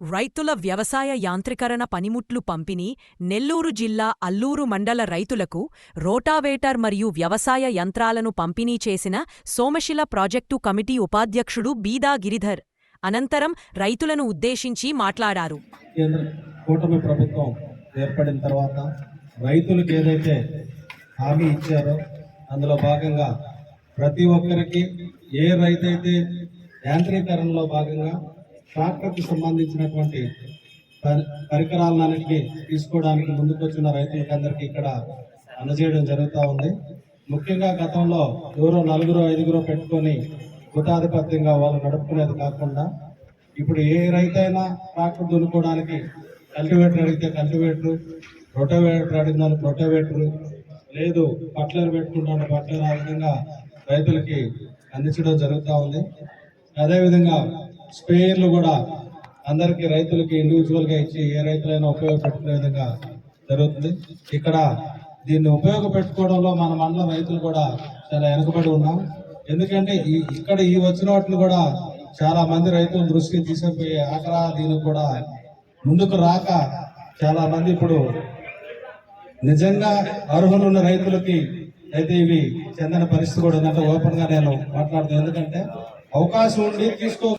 రైతుల వ్యవసాయ యాంత్రీకరణ పనిముట్లు పంపిణీ నెల్లూరు జిల్లా అల్లూరు మండల రైతులకు రోటావేటర్ మరియు వ్యవసాయ యంత్రాలను పంపిణీ చేసిన సోమశిల ప్రాజెక్టు కమిటీ ఉపాధ్యక్షుడు బీదా గిరిధర్. అనంతరం రైతులను ఉద్దేశించి మాట్లాడారు. కూటమి ప్రభుత్వం ఏర్పడిన తర్వాత రైతులకు ఏదైతే హామీ ఇచ్చారో అందులో భాగంగా ప్రతి ఒక్కరికి ఏ రైతైతే యాంత్రీకరణలో భాగంగా ట్రాక్టర్కి సంబంధించినటువంటి పరి- తీసుకోవడానికి ముందుకొచ్చిన రైతులకి అందరికీ ఇక్కడ అందజేయడం జరుగుతూ ఉంది. ముఖ్యంగా గతంలో ఎవరో నలుగురు ఐదుగురు పెట్టుకొని గుతాధిపత్యంగా వాళ్ళు నడుపుకునేది కాకుండా ఇప్పుడు ఏ రైతైనా ట్రాక్టర్ దున్నుకోవడానికి కల్టివేటర్ అడిగితే కల్టివేటర్ రొటోవేటర్ అడిగిన వాళ్ళకి రొటోవేటర్ లేదు పట్లర్ పెట్టుకుంటాడు పట్లర్ ఆ విధంగా రైతులకి అందించడం జరుగుతూ ఉంది. అదేవిధంగా స్ప్రేయర్లు కూడా అందరికీ రైతులకి ఇండివిజువల్గా ఇచ్చి ఏ రైతులైనా ఉపయోగపెట్టుకునే విధంగా జరుగుతుంది. ఇక్కడ దీన్ని ఉపయోగపెట్టుకోవడంలో మన మండల రైతులు కూడా చాలా వెనుకబడి ఉన్నాం. ఎందుకంటే ఈ ఇక్కడ ఈ వచ్చిన వాటిని కూడా చాలా మంది రైతులు దృష్టికి తీసుకుపోయి ఆకరా దీనికి కూడా ముందుకు రాక చాలా మంది ఇప్పుడు నిజంగా అర్హులున్న రైతులకి అయితే ఇవి చెందిన పరిస్థితి కూడా ఉందంటే ఓపెన్గా నేను మాట్లాడుతాను. ఎందుకంటే అవకాశం ఉండి తీసుకో